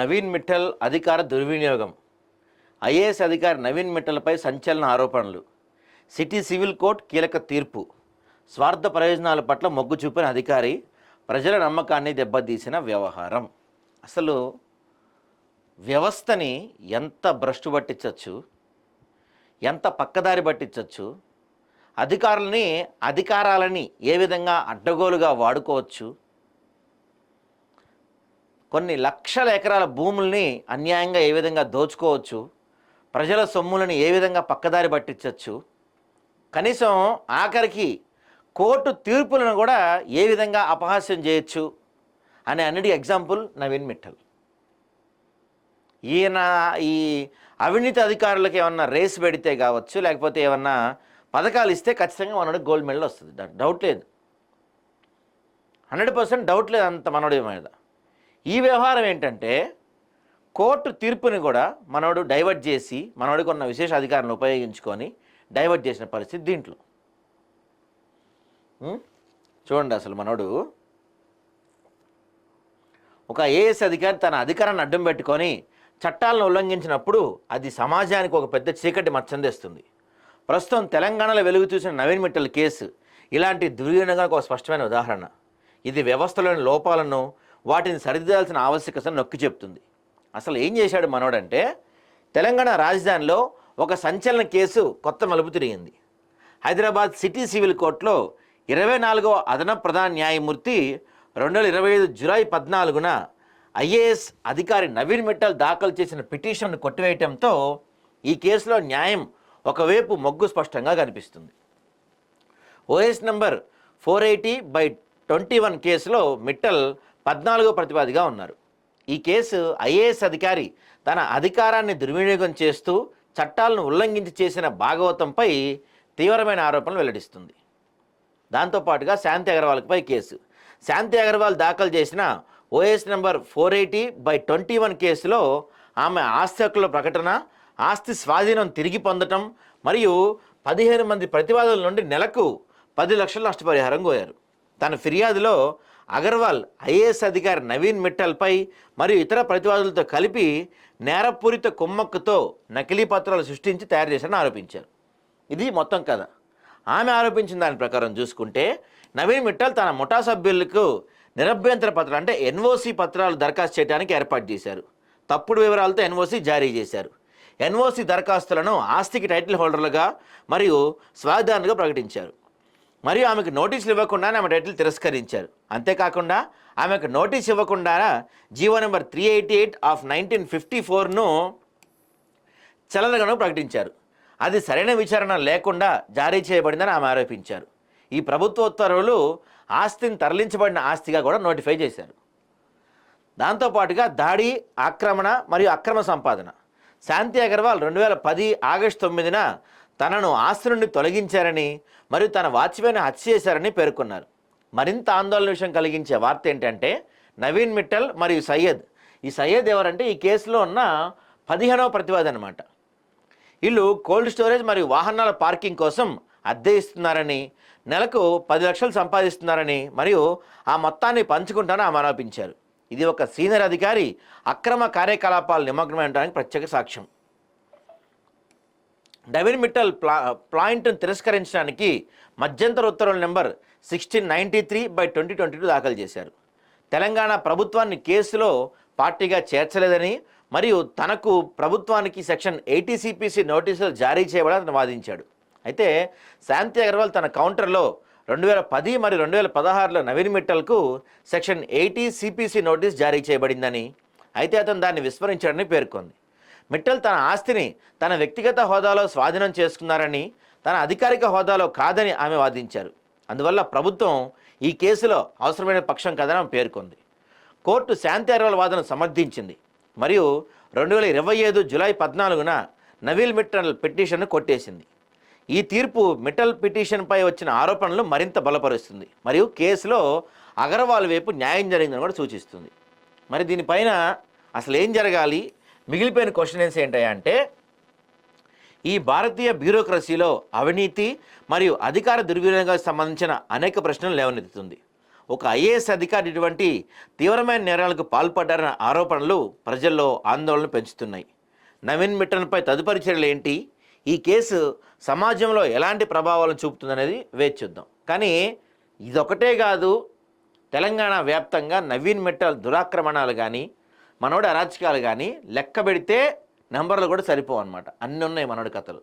నవీన్ మిట్టల్ అధికార దుర్వినియోగం. ఐఏఎస్ అధికారి నవీన్ మిట్టల్పై సంచలన ఆరోపణలు. సిటీ సివిల్ కోర్టు కీలక తీర్పు. స్వార్థ ప్రయోజనాల పట్ల మొగ్గు చూపిన అధికారి ప్రజల నమ్మకాన్ని దెబ్బతీసిన వ్యవహారం. అసలు వ్యవస్థని ఎంత భ్రష్టు పట్టించవచ్చు ఎంత పక్కదారి పట్టించవచ్చు అధికారులని అధికారాలని ఏ విధంగా అడ్డగోలుగా వాడుకోవచ్చు? కొన్ని లక్షల ఎకరాల భూముల్ని అన్యాయంగా ఏ విధంగా దోచుకోవచ్చు ప్రజల సొమ్ములను ఏ విధంగా పక్కదారి పట్టించవచ్చు కనీసం ఆఖరికి కోర్టు తీర్పులను కూడా ఏ విధంగా అపహాస్యం చేయొచ్చు అనే అన్నిటి ఎగ్జాంపుల్ నవీన్ మిట్టల్. ఈయన ఈ అవినీతి అధికారులకు ఏమన్నా రేస్ పెడితే కావచ్చు లేకపోతే ఏమన్నా పథకాలు ఇస్తే ఖచ్చితంగా మనోడికి గోల్డ్ మెడల్ వస్తుంది. డౌట్ లేదు. హండ్రెడ్ పర్సెంట్ డౌట్ లేదు అంత మనోడి మీద. ఈ వ్యవహారం ఏంటంటే కోర్టు తీర్పుని కూడా మనవడు డైవర్ట్ చేసి మనవడికి ఉన్న విశేష అధికారాన్ని ఉపయోగించుకొని డైవర్ట్ చేసిన పరిస్థితి దీంట్లో. చూడండి అసలు మనోడు ఒక ఏఎస్ అధికారి తన అధికారాన్ని అడ్డం పెట్టుకొని చట్టాలను ఉల్లంఘించినప్పుడు అది సమాజానికి ఒక పెద్ద చీకటి మచ్చందేస్తుంది ప్రస్తుతం తెలంగాణలో వెలుగు చూసిన నవీన్ మిట్టల్ కేసు ఇలాంటి దుర్వినియోగానికి ఒక స్పష్టమైన ఉదాహరణ. ఇది వ్యవస్థలోని లోపాలను వాటిని సరిదిద్దాల్సిన ఆవశ్యకతను నొక్కి చెప్తుంది. అసలు ఏం చేశాడు మనోడంటే తెలంగాణ రాజధానిలో ఒక సంచలన కేసు కొత్త మలుపు తిరిగింది. హైదరాబాద్ సిటీ సివిల్ కోర్టులో ఇరవై నాలుగవ అదనపు ప్రధాన న్యాయమూర్తి రెండు వేల ఇరవై ఐదు జులై పద్నాలుగున ఐఏఎస్ అధికారి నవీన్ మిట్టల్ దాఖలు చేసిన పిటిషన్ను కొట్టివేయటంతో ఈ కేసులో న్యాయం ఒకవైపు మొగ్గు స్పష్టంగా కనిపిస్తుంది. OS number four eighty by twenty one కేసులో మిట్టల్ పద్నాలుగో ప్రతిపాదిగా ఉన్నారు. ఈ కేసు ఐఏఎస్ అధికారి తన అధికారాన్ని దుర్వినియోగం చేస్తూ చట్టాలను ఉల్లంఘించి చేసిన భాగవతంపై తీవ్రమైన ఆరోపణలు వెల్లడిస్తుంది. దాంతోపాటుగా శాంతి అగర్వాల్పై కేసు. శాంతి అగర్వాల్ దాఖలు చేసిన OS number four eighty by twenty one కేసులో ఆమె ఆస్తి హక్కుల ప్రకటన ఆస్తి స్వాధీనం తిరిగి పొందటం మరియు పదిహేను మంది ప్రతివాదుల నుండి నెలకు పది లక్షల నష్టపరిహారం కోరారు. తన ఫిర్యాదులో అగర్వాల్ ఐఏఎస్ అధికారి నవీన్ మిట్టల్పై మరియు ఇతర ప్రతివాదులతో కలిపి నేరపూరిత కుమ్మక్కుతో నకిలీ పత్రాలు సృష్టించి తయారు చేశారని ఆరోపించారు. ఇది మొత్తం కథ. ఆమె ఆరోపించిన దాని ప్రకారం చూసుకుంటే నవీన్ మిట్టల్ తన ముఠా సభ్యులకు నిరభ్యంతర పత్రాలు అంటే ఎన్ఓసి పత్రాలు దరఖాస్తు చేయడానికి ఏర్పాటు చేశారు. తప్పుడు వివరాలతో ఎన్ఓసి జారీ చేశారు. ఎన్ఓసి దరఖాస్తులను ఆస్తికి టైటిల్ హోల్డర్లుగా మరియు స్వాధానులుగా ప్రకటించారు. మరియు ఆమెకు నోటీసులు ఇవ్వకుండానే ఆమె టైటిల్ తిరస్కరించారు. అంతేకాకుండా ఆమెకు నోటీస్ ఇవ్వకుండా GO number three eighty eight of nineteen fifty ఫోర్ను చలనగాను ప్రకటించారు. అది సరైన విచారణ లేకుండా జారీ చేయబడిందని ఆమె ఆరోపించారు. ఈ ప్రభుత్వ ఉత్తర్వులు ఆస్తిని తరలించబడిన ఆస్తిగా కూడా నోటిఫై చేశారు. దాంతోపాటుగా దాడి ఆక్రమణ మరియు అక్రమ సంపాదన. శాంతి అగర్వాల్ రెండు వేల పది ఆగస్టు తొమ్మిదిన తనను ఆస్తి నుండి తొలగించారని మరియు తన వాచ్మెన్ హత్య చేశారని పేర్కొన్నారు. మరింత ఆందోళన విషయం కలిగించే వార్త ఏంటంటే నవీన్ మిట్టల్ మరియు సయ్యద్. ఈ సయ్యద్ ఎవరంటే ఈ కేసులో ఉన్న పదిహేనవ ప్రతివాది అనమాట వీళ్ళు కోల్డ్ స్టోరేజ్ మరియు వాహనాల పార్కింగ్ కోసం అద్దె ఇస్తున్నారని నెలకు పది లక్షలు సంపాదిస్తున్నారని మరియు ఆ మొత్తాన్ని పంచుకుంటానని ఆమె ఆరోపించారు. ఇది ఒక సీనియర్ అధికారి అక్రమ కార్యకలాపాలు నిమగ్నమయడానికి ప్రత్యేక సాక్ష్యం. డెవిన్ మిట్టల్ ప్లా ప్లాయింట్ను తిరస్కరించడానికి మధ్యంతర ఉత్తర్వుల number sixteen ninety three by twenty twenty two దాఖలు చేశారు. తెలంగాణ ప్రభుత్వాన్ని కేసులో పార్టీగా చేర్చలేదని మరియు తనకు ప్రభుత్వానికి సెక్షన్ ఎయిటీ సిపిసి నోటీసులు జారీ చేయబడని అతను వాదించాడు. అయితే శాంతి అగర్వాల్ తన కౌంటర్లో రెండు వేల పది మరియు రెండు వేల పదహారులో నవీన్ మిట్టల్కు సెక్షన్ ఎయిటీ సిపిసి నోటీస్ జారీ చేయబడిందని అయితే అతను దాన్ని విస్మరించాడని పేర్కొంది. మిట్టల్ తన ఆస్తిని తన వ్యక్తిగత హోదాలో స్వాధీనం చేసుకున్నారని తన అధికారిక హోదాలో కాదని ఆమె వాదించారు. అందువల్ల ప్రభుత్వం ఈ కేసులో అవసరమైన పక్షం కథనం పేర్కొంది. కోర్టు శాంతి అర్వాల్ వాదన సమర్థించింది. మరియు రెండు వేల ఇరవై ఐదు జులై పద్నాలుగున నవీల్ మిట్టల్ పిటిషన్ను కొట్టేసింది. ఈ తీర్పు మిట్టల్ పిటిషన్పై వచ్చిన ఆరోపణలు మరింత బలపరుస్తుంది. మరియు కేసులో అగర్వాల్ వైపు న్యాయం జరిగిందని కూడా సూచిస్తుంది. మరి దీనిపైన అసలు ఏం జరగాలి? మిగిలిపోయిన క్వశ్చన్స్ ఏంటంటే అంటే ఈ భారతీయ బ్యూరోక్రసీలో అవినీతి మరియు అధికార దుర్వినియోగానికి సంబంధించిన అనేక ప్రశ్నలు లేవనెత్తుతుంది. ఒక ఐఏఎస్ అధికారి ఇటువంటి తీవ్రమైన నేరాలకు పాల్పడ్డారన్న ఆరోపణలు ప్రజల్లో ఆందోళన పెంచుతున్నాయి. నవీన్ మిట్టన్పై తదుపరి చర్యలు ఏంటి? ఈ కేసు సమాజంలో ఎలాంటి ప్రభావాలను చూపుతుందనేది వేచి చూద్దాం. కానీ ఇదొకటే కాదు తెలంగాణ వ్యాప్తంగా నవీన్ మిట్టల్ దురాక్రమణాలు కానీ మనోడి అరాచకాలు కానీ లెక్క పెడితే నెంబర్లు కూడా సరిపోవు అనమాట అన్నీ ఉన్నాయి మనోడి కథలు.